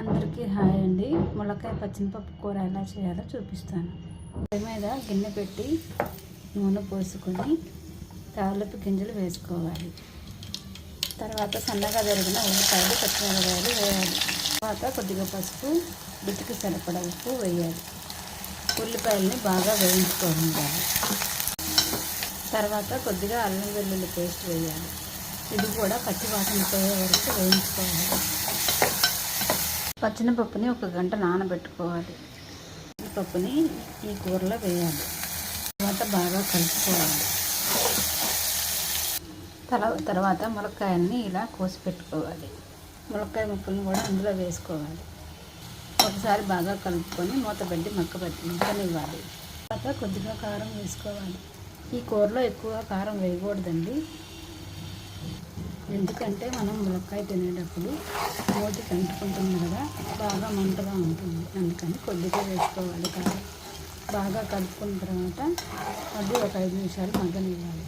అందరికీ హాయ్ అండి. ములక్కాయ పచ్చినపప్పు కూర ఎలా చేయాలో చూపిస్తాను. పొయ్యి మీద గిన్నె పెట్టి నూనె పోసుకొని తాలింపు గింజలు వేసుకోవాలి. తర్వాత సన్నగా జరిగిన ఉల్లిపాయలు పచ్చిమిరపాయలు వేయాలి. తర్వాత కొద్దిగా పసుపు బితికి సరిపడ ఉప్పు వేయాలి. ఉల్లిపాయలని బాగా వేయించుకోవాలి తర్వాత కొద్దిగా అల్లం వెల్లుల్లి పేస్ట్ వేయాలి. ఇది కూడా పచ్చి వాసన పోయే వరకు వేయించుకోవాలి. పచ్చినపప్పుని ఒక గంట నానబెట్టుకోవాలి. పప్పుని ఈ కూరలో వేయాలి. తర్వాత బాగా కలుపుకోవాలి. తల తర్వాత ములక్కాయల్ని ఇలా కోసి పెట్టుకోవాలి. ములక్కాయ ముక్కల్ని కూడా అందులో వేసుకోవాలి. ఒకసారి బాగా కలుపుకొని మూత పెట్టి మక్క పెట్టి మక్కనివ్వాలి తర్వాత కొద్దిగా కారం వేసుకోవాలి. ఈ కూరలో ఎక్కువ కారం వేయకూడదండి. ఎందుకంటే మనం ములక్కాయ తినేటప్పుడు నోటికి అంటుకుంటుంది కదా బాగా మంటగా ఉంటుంది. అందుకని కొద్దిగా వేసుకోవాలి కారం బాగా కలుపుకున్న తర్వాత అది ఒక ఐదు నిమిషాలు మగ్గనివ్వాలి.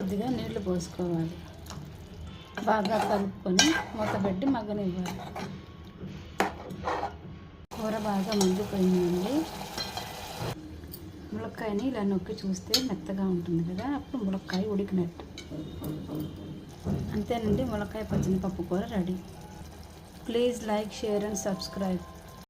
కొద్దిగా నీళ్ళు పోసుకోవాలి. బాగా కలుపుకొని మూత పెట్టి మగ్గనివ్వాలి. కూర బాగా మగ్గిపోయిందండి. ములక్కాయని ఇలా నొక్కి చూస్తే మెత్తగా ఉంటుంది కదా అప్పుడు ములక్కాయ ఉడికినట్టు. అంతేనండి ములక్కాయ పచ్చని పప్పు కూర ready. Please like share and subscribe